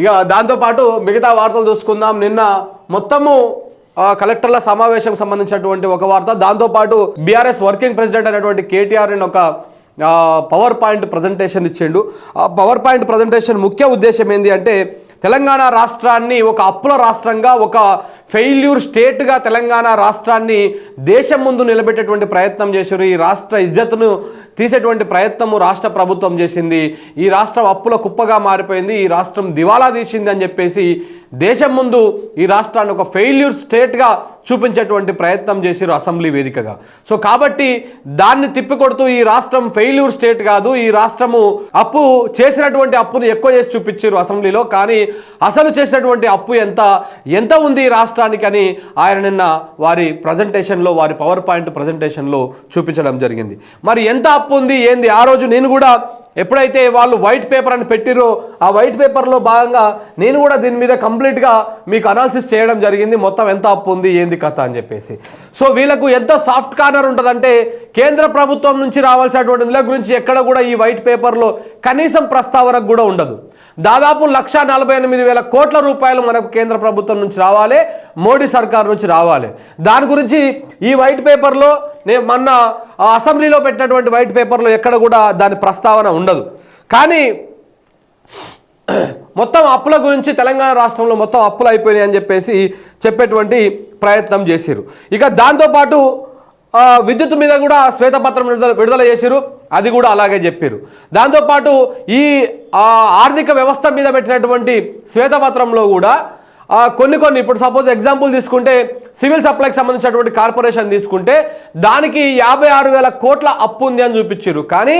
ఇక దాంతోపాటు మిగతా వార్తలు చూసుకుందాం. నిన్న మొత్తము కలెక్టర్ల సమావేశం సంబంధించినటువంటి ఒక వార్త. దాంతోపాటు బీఆర్ఎస్ వర్కింగ్ ప్రెసిడెంట్ అనేటువంటి కేటీఆర్ అని ఒక పవర్ పాయింట్ ప్రజెంటేషన్ ఇచ్చిండు. ఆ పవర్ పాయింట్ ప్రజెంటేషన్ ముఖ్య ఉద్దేశం ఏంటి అంటే తెలంగాణ రాష్ట్రాన్ని ఒక అప్పుల రాష్ట్రంగా ఒక ఫెయిల్యూర్ స్టేట్గా తెలంగాణ రాష్ట్రాన్ని దేశం ముందు నిలబెట్టేటువంటి ప్రయత్నం చేశారు ఈ రాష్ట్ర ఇజ్జత్తును తీసేటువంటి ప్రయత్నము రాష్ట్ర ప్రభుత్వం చేసింది. ఈ రాష్ట్రం అప్పుల కుప్పగా మారిపోయింది. ఈ రాష్ట్రం దివాలా తీసింది అని చెప్పేసి దేశం ముందు ఈ రాష్ట్రాన్ని ఒక ఫెయిల్యూర్ స్టేట్గా చూపించేటువంటి ప్రయత్నం చేశారు అసెంబ్లీ వేదికగా. సో కాబట్టి దాన్ని తిప్పికొడుతూ ఈ రాష్ట్రం ఫెయిల్యూర్ స్టేట్ కాదు. ఈ రాష్ట్రము అప్పు చేసినటువంటి అప్పును ఎక్కువ చేసి చూపించారు అసెంబ్లీలో. కానీ అసలు చేసినటువంటి అప్పు ఎంత ఎంత ఉంది ఈ రాష్ట్రానికి అని ఆయన నిన్న వారి ప్రజెంటేషన్లో వారి పవర్ పాయింట్ ప్రజెంటేషన్లో చూపించడం జరిగింది. మరి ఎంత అప్పు ఉంది ఏంది? ఆ రోజు నేను కూడా ఎప్పుడైతే వాళ్ళు వైట్ పేపర్ అని పెట్టిరో ఆ వైట్ పేపర్లో భాగంగా నేను కూడా దీని మీద కంప్లీట్గా మీకు అనాలిసిస్ చేయడం జరిగింది. మొత్తం ఎంత అప్పు ఉంది ఏంది కథ అని చెప్పేసి. సో వీళ్ళకు ఎంత సాఫ్ట్ కార్నర్ ఉంటుందంటే కేంద్ర ప్రభుత్వం నుంచి రావాల్సినటువంటి నిధుల గురించి ఎక్కడ కూడా ఈ వైట్ పేపర్లో కనీసం ప్రస్తావనకు కూడా ఉండదు. దాదాపు లక్ష నలభై ఎనిమిది వేల కోట్ల రూపాయలు మనకు కేంద్ర ప్రభుత్వం నుంచి రావాలి మోడీ సర్కార్ నుంచి రావాలి. దాని గురించి ఈ వైట్ పేపర్లో నేను మొన్న అసెంబ్లీలో పెట్టినటువంటి వైట్ పేపర్లో ఎక్కడ కూడా దాని ప్రస్తావన ఉండదు. కానీ మొత్తం అప్పుల గురించి తెలంగాణ రాష్ట్రంలో మొత్తం అప్పులు అయిపోయినాయి అని చెప్పేసి చెప్పేటువంటి ప్రయత్నం చేశారు ఇక దాంతోపాటు విద్యుత్ మీద కూడా శ్వేతపత్రం విడుదల విడుదల చేశారు అది కూడా అలాగే చెప్పారు దాంతోపాటు ఈ ఆర్థిక వ్యవస్థ మీద పెట్టినటువంటి శ్వేతపత్రంలో కూడా కొన్ని కొన్ని ఇప్పుడు సపోజ్ ఎగ్జాంపుల్ తీసుకుంటే సివిల్ సప్లైకి సంబంధించినటువంటి కార్పొరేషన్ తీసుకుంటే దానికి యాభై ఆరు వేల కోట్ల అప్పు ఉంది అని చూపించారు కానీ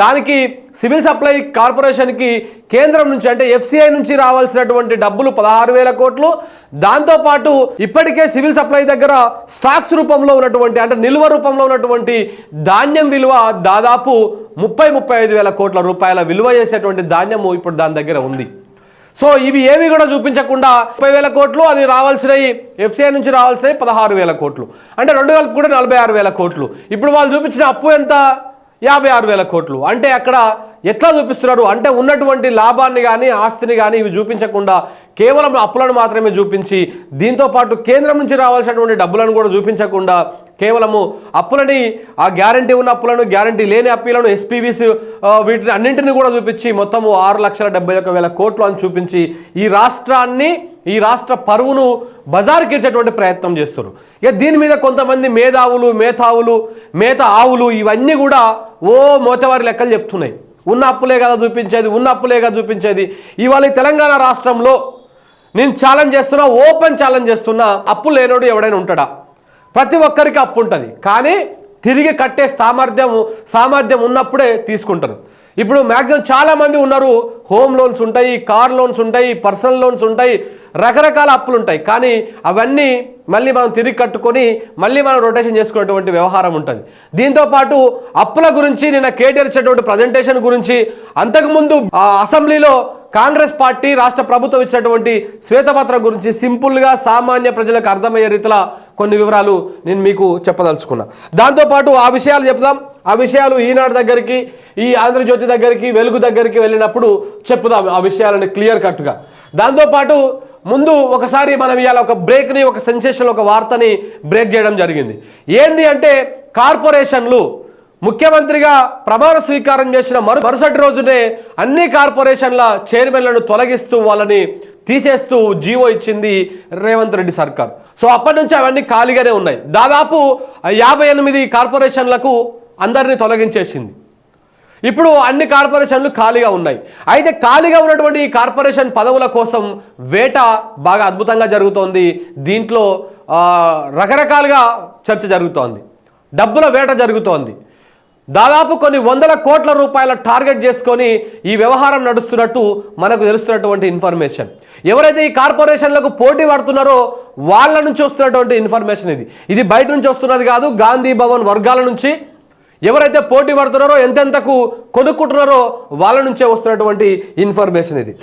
దానికి సివిల్ సప్లై కార్పొరేషన్కి కేంద్రం నుంచి అంటే ఎఫ్సిఐ నుంచి రావాల్సినటువంటి డబ్బులు పదహారు వేల కోట్లు. దాంతోపాటు ఇప్పటికే సివిల్ సప్లై దగ్గర స్టాక్స్ రూపంలో ఉన్నటువంటి అంటే నిల్వ రూపంలో ఉన్నటువంటి ధాన్యం విలువ దాదాపు ముప్పై ముప్పై ఐదు వేల కోట్ల రూపాయల విలువ చేసేటువంటి ధాన్యము ఇప్పుడు దాని దగ్గర ఉంది. సో ఇవి ఏవి కూడా చూపించకుండా ముప్పై వేల కోట్లు అది రావాల్సినవి ఎఫ్సిఐ నుంచి రావాల్సినవి పదహారు వేల కోట్లు. అంటే రెండు వేలకు కూడా నలభై ఆరు వేల కోట్లు. ఇప్పుడు వాళ్ళు చూపించిన అప్పు ఎంత? యాభై ఆరు వేల కోట్లు. అంటే అక్కడ ఎట్లా చూపిస్తున్నారు? అంటే ఉన్నటువంటి లాభాన్ని కానీ ఆస్తిని కానీ ఇవి చూపించకుండా కేవలం అప్పులను మాత్రమే చూపించి దీంతో పాటు కేంద్రం నుంచి రావాల్సినటువంటి డబ్బులను కూడా చూపించకుండా కేవలము అప్పులని ఆ గ్యారంటీ ఉన్న అప్పులను గ్యారంటీ లేని అప్పీలను ఎస్పీవీస్ వీటిని అన్నింటిని కూడా చూపించి మొత్తము ఆరు లక్షల డెబ్బై ఒక వేల కోట్లు అని చూపించి ఈ రాష్ట్రాన్ని ఈ రాష్ట్ర పరువును బజార్కిచ్చేటువంటి ప్రయత్నం చేస్తారు ఇక దీని మీద కొంతమంది మేధావులు మేధావులు మేత ఆవులు ఇవన్నీ కూడా ఓ మోతవారి లెక్కలు చెప్తున్నాయి. ఉన్న అప్పులే కదా చూపించేది ఉన్న అప్పులే కదా చూపించేది. ఇవాళ ఈ తెలంగాణ రాష్ట్రంలో నేను ఛాలెంజ్ చేస్తున్నా ఓపెన్ ఛాలెంజ్ చేస్తున్నా అప్పు లేనోడు ఎవడైనా ఉంటాడా? ప్రతి ఒక్కరికి అప్పు ఉంటుంది. కానీ తిరిగి కట్టే సామర్థ్యం సామర్థ్యం ఉన్నప్పుడే తీసుకుంటారు. ఇప్పుడు మ్యాక్సిమం చాలామంది ఉన్నారు హోమ్ లోన్స్ ఉంటాయి కార్ లోన్స్ ఉంటాయి పర్సనల్ లోన్స్ ఉంటాయి రకరకాల అప్పులు ఉంటాయి. కానీ అవన్నీ మళ్ళీ మనం తిరిగి కట్టుకొని మళ్ళీ మనం రొటేషన్ చేసుకునేటువంటి వ్యవహారం ఉంటుంది. దీంతో పాటు అప్పుల గురించి నిన్న కేటీఆర్ ఇచ్చినటువంటి ప్రజెంటేషన్ గురించి అంతకుముందు అసెంబ్లీలో కాంగ్రెస్ పార్టీ రాష్ట్ర ప్రభుత్వం ఇచ్చినటువంటి శ్వేతపత్రం గురించి సింపుల్గా సామాన్య ప్రజలకు అర్థమయ్యే రీతిలో కొన్ని వివరాలు నేను మీకు చెప్పదలుచుకున్నా. దాంతోపాటు ఆ విషయాలు చెప్దాం. ఆ విషయాలు ఈనాడు దగ్గరికి ఈ ఆంధ్రజ్యోతి దగ్గరికి వెలుగు దగ్గరికి వెళ్ళినప్పుడు చెప్పుదాం ఆ విషయాలని క్లియర్ కట్గా. దాంతోపాటు ముందు ఒకసారి మనం ఇవాళ ఒక బ్రేక్ని ఒక సెన్సేషన్ ఒక వార్తని బ్రేక్ చేయడం జరిగింది. ఏంది అంటే కార్పొరేషన్లు ముఖ్యమంత్రిగా ప్రమాణ స్వీకారం చేసిన మరు మరుసటి రోజునే అన్ని కార్పొరేషన్ల చైర్మన్లను తొలగిస్తూ వాళ్ళని తీసేస్తూ జీవో ఇచ్చింది రేవంత్ రెడ్డి సర్కార్. సో అప్పటి నుంచి అవన్నీ ఖాళీగానే ఉన్నాయి. దాదాపు యాభై ఎనిమిది కార్పొరేషన్లకు అందరినీ తొలగించేసింది. ఇప్పుడు అన్ని కార్పొరేషన్లు ఖాళీగా ఉన్నాయి. అయితే ఖాళీగా ఉన్నటువంటి ఈ కార్పొరేషన్ పదవుల కోసం వేట బాగా అద్భుతంగా జరుగుతోంది. దీంట్లో రకరకాలుగా చర్చ జరుగుతోంది. డబ్బుల వేట జరుగుతోంది. దాదాపు కొన్ని వందల కోట్ల రూపాయల టార్గెట్ చేసుకొని ఈ వ్యవహారం నడుస్తున్నట్టు మనకు తెలుస్తున్నటువంటి ఇన్ఫర్మేషన్. ఎవరైతే ఈ కార్పొరేషన్లకు పోటీ పడుతున్నారో వాళ్ళ నుంచి వస్తున్నటువంటి ఇన్ఫర్మేషన్ ఇది. ఇది బయట నుంచి వస్తున్నది కాదు గాంధీ భవన్ వర్గాల నుంచి. ఎవరైతే పోటీ పడుతున్నారో ఎంతెంతకు కొనుక్కుంటున్నారో వాళ్ళ నుంచే వస్తున్నటువంటి ఇన్ఫర్మేషన్ ఇది.